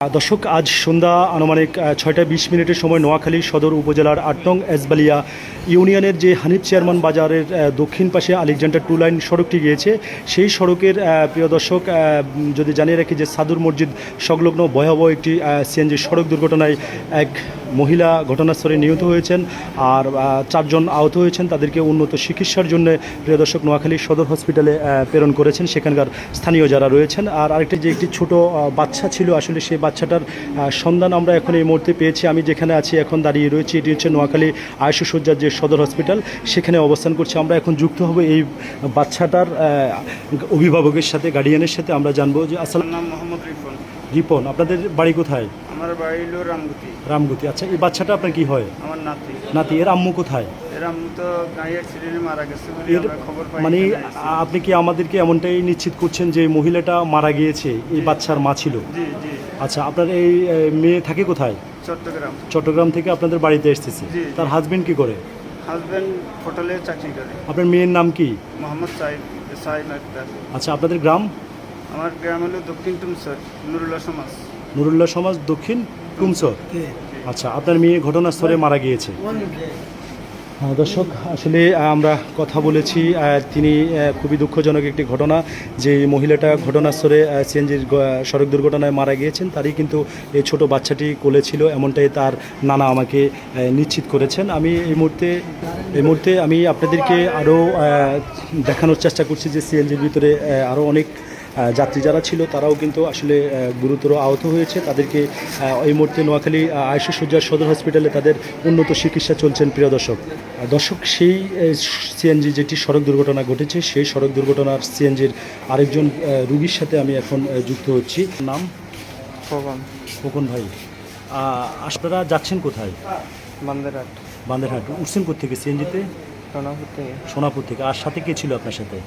দর্শক, আজ সন্ধ্যা আনুমানিক ছয়টা বিশ মিনিটের সময় নোয়াখালী সদর উপজেলার আটটং এসবালিয়া ইউনিয়নের যে হানিফ চেয়ারম্যান বাজারের দক্ষিণ পাশে আলেকজান্ডার টু লাইন সড়কটি গিয়েছে। সেই সড়কের প্রিয় দর্শক যদি জানিয়ে রাখি যে সাদুর মসজিদ সংলগ্ন ভয়াবহ একটি সিএনজি সড়ক দুর্ঘটনায় এক মহিলা ঘটনাস্থলে নিহত হয়েছেন আর চারজন আহত হয়েছেন। তাদেরকে উন্নত চিকিৎসার জন্য প্রিয় দর্শক নোয়াখালী সদর হসপিটালে প্রেরণ করেছেন। সেখানকার স্থানীয় যারা রয়েছেন। আর আরেকটি যে একটি ছোট বাচ্চা ছিল আসলে সেই বাচ্চাটার সন্ধান আমরা এখন এই মুহূর্তে পেয়েছি। আমি যেখানে আছি এখন দাঁড়িয়ে রয়েছি এটি হচ্ছে নোয়াখালী আয়ুষসজ্জার যে সদর হসপিটাল। সেখানে অবস্থান করছি। আমরা এখন যুক্ত হব এই বাচ্চাটার অভিভাবকের সাথে গার্ডিয়ানের সাথে। আমরা জানব যে আসলে আমার নাম মোহাম্মদ রিফন রিপন আপনাদের বাড়ি কোথায়? আমার বাড়ি হলো রামগুতি। রামগতি। আচ্ছা এই বাচ্চাটা আপনার কি হয়? আমার নাতি। নাতি এর আম্মু কোথায়? এর আম্মু তো গাড়ি অ্যাক্সিডেন্টে মারা গেছে বলে এর আমরা খবর পাই মানে আপনি কি আমাদেরকে এমনটাই নিশ্চিত করছেন যে এই মহিলাটা মারা গিয়েছে এই বাচ্চার মা ছিল? জি জি। আচ্ছা আপনার এই এ, মেয়ে থাকে কোথায়? চট্টগ্রাম। চট্টগ্রাম থেকে আপনাদের বাড়িতে এসেছে। জি। তার হাজবেন্ড কি করে? হাজব্যান্ড হোটেলে চাকরি করে। আপনার মেয়ের নাম কি? মোহাম্মদ সাইদ সাইদ আক্তার। আচ্ছা আপনাদের গ্রাম? আমার গ্রাম হলো দক্ষিণ টুমসর নুরুল্লাহ সমাজ। নুরুল্লাহ সমাজ দক্ষিণ কুমসর আচ্ছা আপনার মেয়ে ঘটনাস্থলে মারা গিয়েছে। হ্যাঁ দর্শক আসলে আমরা কথা বলেছি তিনি খুবই দুঃখজনক একটি ঘটনা। যে মহিলাটা ঘটনাস্থলে সিএনজির সড়ক দুর্ঘটনায় মারা গিয়েছেন তারই কিন্তু এই ছোট বাচ্চাটি কোলে ছিল এমনটাই তার নানা আমাকে নিশ্চিত করেছেন। আমি এই মুহূর্তে এই মুহূর্তে আমি আপনাদেরকে আরও দেখানোর চেষ্টা করছি যে সিএনজির ভিতরে আরও অনেক যাত্রী যারা ছিল তারাও কিন্তু আসলে গুরুতর আহত হয়েছে। তাদেরকে এই মুহূর্তে নোয়াখালী আয়ুষ সজ্জার সদর হসপিটালে তাদের উন্নত চিকিৎসা চলছেন প্রিয় দর্শক। দর্শক সেই সিএনজি যেটি সড়ক দুর্ঘটনা ঘটেছে সেই সড়ক দুর্ঘটনার সিএনজির আরেকজন রুগীর সাথে আমি এখন যুক্ত হচ্ছি। নাম? খোকন। খোকন ভাই। আপনারা যাচ্ছেন কোথায়? বান্দেরহাট। বান্দেরহাট। উঠছেন থেকে সিএনজিতে সোনাপুর থেকে। সোনাপুর থেকে। আর সাথে কে ছিল আপনার সাথে?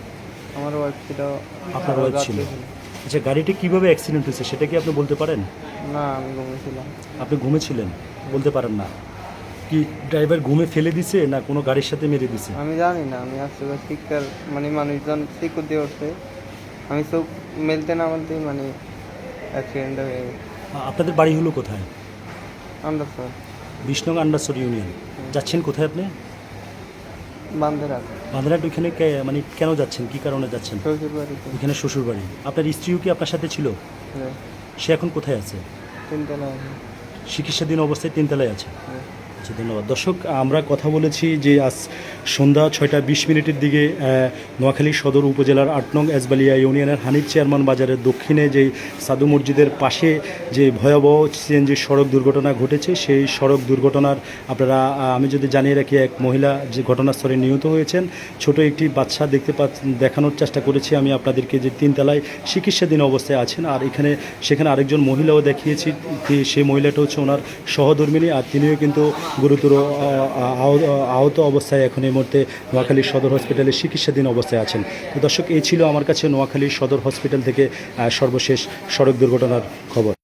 আমার ওয়াইফ ছিল। আপনার ওয়াইফ ছিল। আচ্ছা গাড়িটি কীভাবে অ্যাক্সিডেন্ট হয়েছে সেটা কি আপনি বলতে পারেন? না আমি ঘুমিয়েছিলাম আপনি ঘুমেছিলেন? বলতে পারেন না। কি ড্রাইভার ঘুমে ফেলে দিছে না কোনো গাড়ির সাথে মেরে দিছে? আমি জানি না আমি আসতে শিক্ষার মানে মানুষজন শিক্ষক দিয়ে উঠছে। আমি সব মেলতে না মেলতেই মানে অ্যাক্সিডেন্ট হয়ে গেছে। আপনাদের বাড়ি হলো কোথায়? স্যার বিশ আন্ডারসর ইউনিয়ন। যাচ্ছেন কোথায় আপনি? বান্দেরহাট ওইখানে মানে কেন যাচ্ছেন? কি কারণে যাচ্ছেন? ওইখানে শ্বশুর বাড়ি আপনার স্ত্রীও কি আপনার সাথে ছিল? হ্যাঁ, সে এখন কোথায় আছে। চিকিৎসাধীন অবস্থায় তিনতলায় আছে। হ্যাঁ। আচ্ছা ধন্যবাদ। দর্শক আমরা কথা বলেছি যে আজ সন্ধ্যা ছয়টা বিশ মিনিটের দিকে নোয়াখালী সদর উপজেলার আট নং এসবালিয়া ইউনিয়নের হানিফ চেয়ারম্যান বাজারের দক্ষিণে যে সাধু মসজিদের পাশে যে ভয়াবহ সিএনজি সড়ক দুর্ঘটনা ঘটেছে সেই সড়ক দুর্ঘটনার আপনারা আমি যদি জানিয়ে রাখি এক মহিলা যে ঘটনাস্থলে নিহত হয়েছেন ছোট একটি বাচ্চা দেখতে পা দেখানোর চেষ্টা করেছি আমি আপনাদেরকে যে তিনতলায় চিকিৎসাধীন অবস্থায় আছেন আর এখানে সেখানে আরেকজন মহিলাও দেখিয়েছি সেই মহিলাটা হচ্ছে ওনার সহধর্মিনী আর তিনিও কিন্তু গুরুতর আহ, আহ, আহত অবস্থায় এখন এই মুহূর্তে নোয়াখালী সদর হসপিটালে চিকিৎসাধীন অবস্থায় আছেন। তো দর্শক, এই ছিল আমার কাছে নোয়াখালী সদর হসপিটাল থেকে সর্বশেষ সড়ক দুর্ঘটনার খবর।